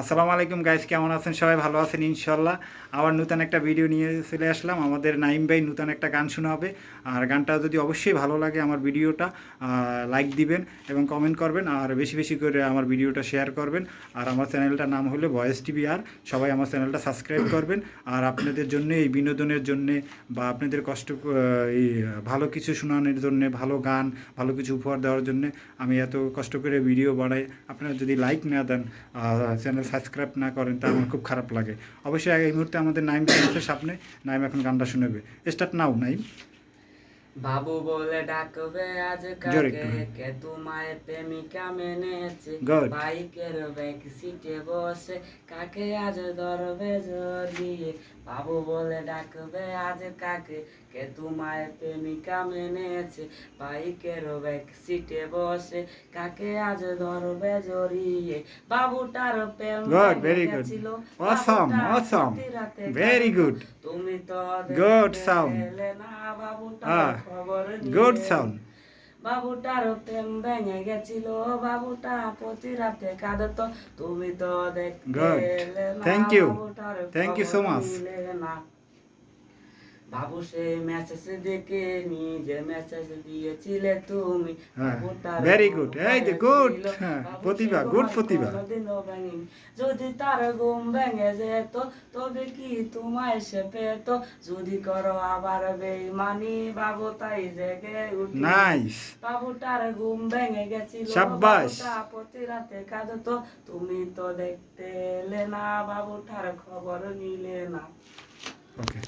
আসসালামু আলাইকুম গাইস কেমন আছেন? সবাই ভালো আছেন ইনশাল্লাহ আবার নতুন একটা ভিডিও নিয়ে চলে আসলাম। আমাদের নাইম ভাই নতুন একটা গান শোনাবে। আর গানটা যদি অবশ্যই ভালো লাগে আমার ভিডিওটা লাইক দিবেন এবং কমেন্ট করবেন আর বেশি বেশি করে আমার ভিডিওটা শেয়ার করবেন। আর আমার চ্যানেলটার নাম হলো ভয়েস টিভি আর সবাই আমার চ্যানেলটা সাবস্ক্রাইব করবেন। আর আপনাদের জন্য, এই বিনোদনের জন্য বা আপনাদের কষ্ট এই ভালো কিছু শোনানোর জন্য, ভালো গান, ভালো কিছু উপহার দেওয়ার জন্য আমি এত কষ্ট করে ভিডিও বাড়াই আপনারা যদি লাইক না দেন চ্যানেল সাবস্ক্রাইব না করেন, তা আমার খুব খারাপ লাগে। অবশ্যই এই মুহূর্তে আমাদের নাইম সামনে, নাইম এখন গানটা শুনেবে। Start now Naim. বাবু বলে ডাকবে আজ কাকে। কে তোমায় প্রেমিকা মেনেছে. বাইকের ব্যাক সিটে বসে কাকে আজ ধরবে জড়িয়ে বাবু বলে ডাকবে আজ কাকে কে তোমায় প্রেমিকা মেনেছে বাইকের ব্যাক সিটে বসে কাকে আজ ধরবে জড়িয়ে বাবুটার প্রেম বাবুটা awesome. প্রতি রাতে Very কাঁদতো। good. তুমি তো. এলে না বাবুটা Ah, খবর গুড সাউন্ড বাবুটার প্রেম ভেঙে গেছিল বাবুটা প্রতি রাতে কাঁদতো। তুমি তো দেখতে থ্যাংক ইউ না, ইউ সো বাবুটার Thank you so খবর much. নিলে না। বাবু সে মেসেজ দেখে নিজে মেসেজ দিয়েছিলে তুমি। হ্যাঁ, বাবুটার very এই যে বাবু হ্যাঁ, প্রতিভা, good প্রতিভা। যদি তার ঘুম ভেঙে যেত তবে কি তোমায় সে পেত? যদি করো আবার বেইমানি বাবু তাই জেগে উঠি। নাইস বাবুটার ঘুম ভেঙে গেছিল সাব্বাস। প্রতি রাতে কাঁদতো। তুমি তো দেখতে এলে না বাবুটার খবর নিলে না। ওকে